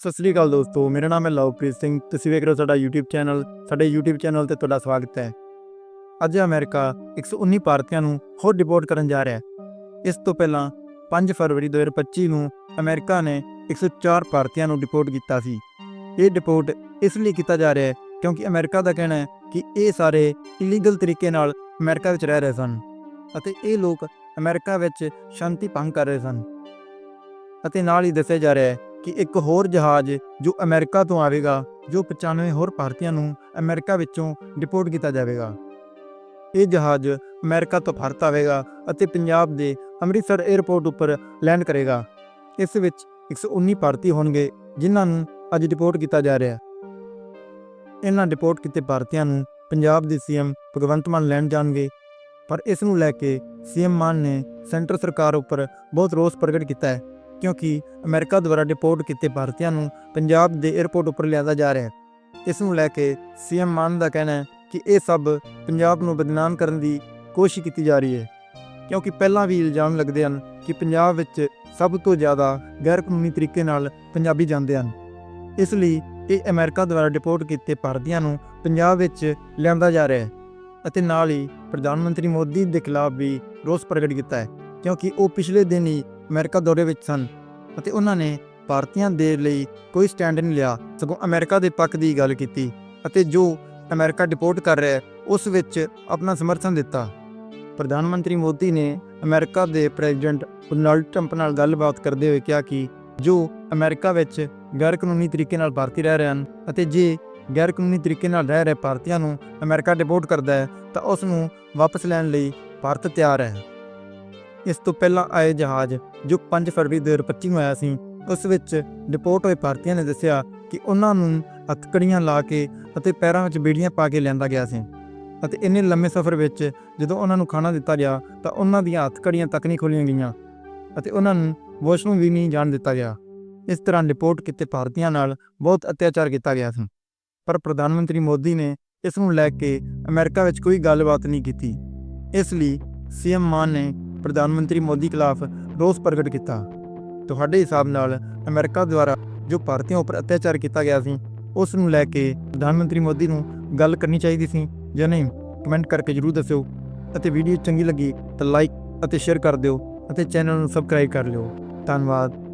ਸਤਿ ਸ੍ਰੀ ਅਕਾਲ ਦੋਸਤੋ, ਮੇਰਾ ਨਾਮ ਹੈ ਲਵਪ੍ਰੀਤ ਸਿੰਘ, ਤੁਸੀਂ ਵੇਖ ਰਹੇ ਹੋ ਸਾਡਾ YouTube ਚੈਨਲ ਸਾਡੇ YouTube ਚੈਨਲ ਤੇ ਤੁਹਾਡਾ ਸਵਾਗਤ ਹੈ। ਅੱਜ ਅਮਰੀਕਾ 119 ਭਾਰਤੀਆਂ ਨੂੰ ਹੋਰ ਡਿਪੋਰਟ ਕਰਨ ਜਾ ਰਿਹਾ ਹੈ। ਇਸ ਤੋਂ ਪਹਿਲਾਂ 5 ਫਰਵਰੀ 2025 ਨੂੰ ਅਮਰੀਕਾ ਨੇ 104 ਭਾਰਤੀਆਂ ਨੂੰ ਡਿਪੋਰਟ ਕੀਤਾ ਸੀ। ਇਹ ਡਿਪੋਰਟ ਇਸ ਲਈ ਕੀਤਾ ਜਾ ਰਿਹਾ ਹੈ ਕਿਉਂਕਿ ਅਮਰੀਕਾ ਦਾ ਕਹਿਣਾ ਹੈ ਕਿ ਇਹ ਸਾਰੇ ਇਲੀਗਲ ਤਰੀਕੇ ਨਾਲ ਅਮਰੀਕਾ ਵਿੱਚ ਰਹਿ ਰਹੇ ਸਨ ਅਤੇ ਇਹ ਲੋਕ ਅਮਰੀਕਾ ਵਿੱਚ ਸ਼ਾਂਤੀ ਭੰਗ ਕਰ ਰਹੇ ਸਨ। ਅਤੇ ਨਾਲ ਹੀ ਦੱਸਿਆ ਜਾ ਰਿਹਾ ਹੈ ਕਿ ਇੱਕ ਹੋਰ ਜਹਾਜ਼ ਜੋ ਅਮਰੀਕਾ ਤੋਂ ਆਵੇਗਾ, ਜੋ 95 ਹੋਰ ਭਾਰਤੀਆਂ ਨੂੰ ਅਮਰੀਕਾ ਵਿੱਚੋਂ ਡਿਪੋਰਟ ਕੀਤਾ ਜਾਵੇਗਾ। ਇਹ ਜਹਾਜ਼ ਅਮਰੀਕਾ ਤੋਂ ਭਾਰਤ ਆਵੇਗਾ ਅਤੇ ਪੰਜਾਬ ਦੇ ਅੰਮ੍ਰਿਤਸਰ 에ਅਰਪੋਰਟ ਉੱਪਰ ਲੈਂਡ ਕਰੇਗਾ। ਇਸ ਵਿੱਚ 119 ਭਾਰਤੀ ਹੋਣਗੇ, ਜਿਨ੍ਹਾਂ ਨੂੰ ਅੱਜ ਡਿਪੋਰਟ ਕੀਤਾ ਜਾ ਰਿਹਾ ਹੈ। ਇਹਨਾਂ ਡਿਪੋਰਟ ਕੀਤੇ ਭਾਰਤੀਆਂ ਨੂੰ ਪੰਜਾਬ ਦੇ ਸੀਐਮ ਭਗਵੰਤ ਮਾਨ ਲੈਣ ਜਾਣਗੇ, ਪਰ ਇਸ ਨੂੰ ਲੈ ਕੇ ਸੀਐਮ ਮਾਨ ਨੇ ਸੈਂਟਰ ਸਰਕਾਰ ਉੱਪਰ ਬਹੁਤ ਰੋਸ ਪ੍ਰਗਟ ਕੀਤਾ ਹੈ। ਕਿਉਂਕਿ ਅਮਰੀਕਾ ਦੁਆਰਾ ਡਿਪੋਰਟ ਕੀਤੇ ਭਾਰਤੀਆਂ ਨੂੰ ਪੰਜਾਬ ਦੇ 에ਅਰਪੋਰਟ ਉੱਪਰ ਲਿਆਂਦਾ ਜਾ ਰਿਹਾ ਹੈ। ਇਸ ਨੂੰ ਲੈ ਕੇ ਸੀਐਮ ਮਾਨ ਦਾ ਕਹਿਣਾ ਹੈ ਕਿ ਇਹ ਸਭ ਪੰਜਾਬ ਨੂੰ ਬਦਨਾਮ ਕਰਨ ਦੀ ਕੋਸ਼ਿਸ਼ ਕੀਤੀ ਜਾ ਰਹੀ ਹੈ। ਕਿਉਂਕਿ ਪਹਿਲਾਂ ਵੀ ਇਲਜ਼ਾਮ ਲੱਗਦੇ ਹਨ ਕਿ ਪੰਜਾਬ ਵਿੱਚ ਸਭ ਤੋਂ ਜ਼ਿਆਦਾ ਗੈਰ ਕਾਨੂੰਨੀ ਤਰੀਕੇ ਨਾਲ ਪੰਜਾਬੀ ਜਾਂਦੇ ਹਨ। ਇਸ ਲਈ ਇਹ ਅਮਰੀਕਾ ਦੁਆਰਾ ਡਿਪੋਰਟ ਕੀਤੇ ਭਾਰਤੀਆਂ ਨੂੰ ਪੰਜਾਬ ਵਿੱਚ ਲਿਆਂਦਾ ਜਾ ਰਿਹਾ ਹੈ ਅਤੇ ਨਾਲ ਹੀ ਪ੍ਰਧਾਨ ਮੰਤਰੀ ਮੋਦੀ ਦੇ ਖਿਲਾਫ ਵੀ ਰੋਸ ਪ੍ਰਗਟ ਕੀਤਾ ਹੈ। ਕਿਉਂਕਿ ਉਹ ਪਿਛਲੇ ਦਿਨ ਹੀ ਅਮਰੀਕਾ ਦੌਰੇ ਵਿੱਚ ਸਨ ਅਤੇ ਉਹਨਾਂ ਨੇ ਭਾਰਤੀਆਂ ਦੇ ਲਈ ਕੋਈ ਸਟੈਂਡ ਨਹੀਂ ਲਿਆ, ਸਗੋਂ ਅਮਰੀਕਾ ਦੇ ਪੱਖ ਦੀ ਗੱਲ ਕੀਤੀ ਅਤੇ ਜੋ ਅਮਰੀਕਾ ਡਿਪੋਰਟ ਕਰ ਰਿਹਾ ਹੈ, ਉਸ ਵਿੱਚ ਆਪਣਾ ਸਮਰਥਨ ਦਿੱਤਾ। ਪ੍ਰਧਾਨ ਮੰਤਰੀ ਮੋਦੀ ਨੇ ਅਮਰੀਕਾ ਦੇ ਪ੍ਰੈਜ਼ੀਡੈਂਟ ਡੋਨਾਲਡ ਟਰੰਪ ਨਾਲ ਗੱਲਬਾਤ ਕਰਦੇ ਹੋਏ ਕਿਹਾ ਕਿ ਜੋ ਅਮਰੀਕਾ ਵਿੱਚ ਗੈਰ ਕਾਨੂੰਨੀ ਤਰੀਕੇ ਨਾਲ ਭਾਰਤੀ ਰਹਿ ਰਹੇ ਹਨ ਅਤੇ ਜੇ ਗੈਰ ਕਾਨੂੰਨੀ ਤਰੀਕੇ ਨਾਲ ਰਹਿ ਰਹੇ ਭਾਰਤੀਆਂ ਨੂੰ ਅਮਰੀਕਾ ਡਿਪੋਰਟ ਕਰਦਾ ਹੈ, ਤਾਂ ਉਸ ਨੂੰ ਵਾਪਸ ਲੈਣ ਲਈ ਭਾਰਤ ਤਿਆਰ ਹੈ। ਇਸ ਤੋਂ ਪਹਿਲਾਂ ਆਏ ਜਹਾਜ਼, ਜੋ 5 ਫਰਵਰੀ 2025 ਨੂੰ ਆਇਆ ਸੀ, ਉਸ ਵਿੱਚ ਡਿਪੋਰਟ ਹੋਏ ਭਾਰਤੀਆਂ ਨੇ ਦੱਸਿਆ ਕਿ ਉਹਨਾਂ ਨੂੰ ਹੱਥਕੜੀਆਂ ਲਾ ਕੇ ਅਤੇ ਪੈਰਾਂ ਵਿੱਚ ਬੀੜੀਆਂ ਪਾ ਕੇ ਲਿਆਂਦਾ ਗਿਆ ਸੀ। ਅਤੇ ਇੰਨੇ ਲੰਮੇ ਸਫ਼ਰ ਵਿੱਚ ਜਦੋਂ ਉਹਨਾਂ ਨੂੰ ਖਾਣਾ ਦਿੱਤਾ ਗਿਆ, ਤਾਂ ਉਹਨਾਂ ਦੀਆਂ ਹੱਥਕੜੀਆਂ ਤੱਕ ਨਹੀਂ ਖੋਲੀਆਂ ਗਈਆਂ ਅਤੇ ਉਹਨਾਂ ਨੂੰ ਵਾਸ਼ਰੂਮ ਵੀ ਨਹੀਂ ਜਾਣ ਦਿੱਤਾ ਗਿਆ। ਇਸ ਤਰ੍ਹਾਂ ਡਿਪੋਰਟ ਕੀਤੇ ਭਾਰਤੀਆਂ ਨਾਲ ਬਹੁਤ ਅਤਿਆਚਾਰ ਕੀਤਾ ਗਿਆ ਸੀ। ਪਰ ਪ੍ਰਧਾਨ ਮੰਤਰੀ ਮੋਦੀ ਨੇ ਇਸ ਨੂੰ ਲੈ ਕੇ ਅਮਰੀਕਾ ਵਿੱਚ ਕੋਈ ਗੱਲਬਾਤ ਨਹੀਂ ਕੀਤੀ। ਇਸ ਲਈ ਸੀਐਮ ਮਾਨ ਨੇ ਪ੍ਰਧਾਨ ਮੰਤਰੀ ਮੋਦੀ ਖਿਲਾਫ ਰੋਸ ਪ੍ਰਗਟ ਕੀਤਾ। ਤੁਹਾਡੇ ਹਿਸਾਬ ਨਾਲ ਅਮਰੀਕਾ ਦੁਆਰਾ ਜੋ ਭਾਰਤੀਆਂ ਉੱਪਰ ਅਤਿਆਚਾਰ ਕੀਤਾ ਗਿਆ ਸੀ, ਉਸ ਨੂੰ ਲੈ ਕੇ ਪ੍ਰਧਾਨ ਮੰਤਰੀ ਮੋਦੀ ਨੂੰ ਗੱਲ ਕਰਨੀ ਚਾਹੀਦੀ ਸੀ ਜਾਂ ਨਹੀਂ? ਕਮੈਂਟ ਕਰਕੇ ਜਰੂਰ ਦੱਸਿਓ। ਅਤੇ ਵੀਡੀਓ ਚੰਗੀ ਲੱਗੀ ਤਾਂ ਲਾਈਕ ਅਤੇ ਸ਼ੇਅਰ ਕਰ ਦਿਓ ਅਤੇ ਚੈਨਲ ਨੂੰ ਸਬਸਕ੍ਰਾਈਬ ਕਰ ਲਿਓ। ਧੰਨਵਾਦ।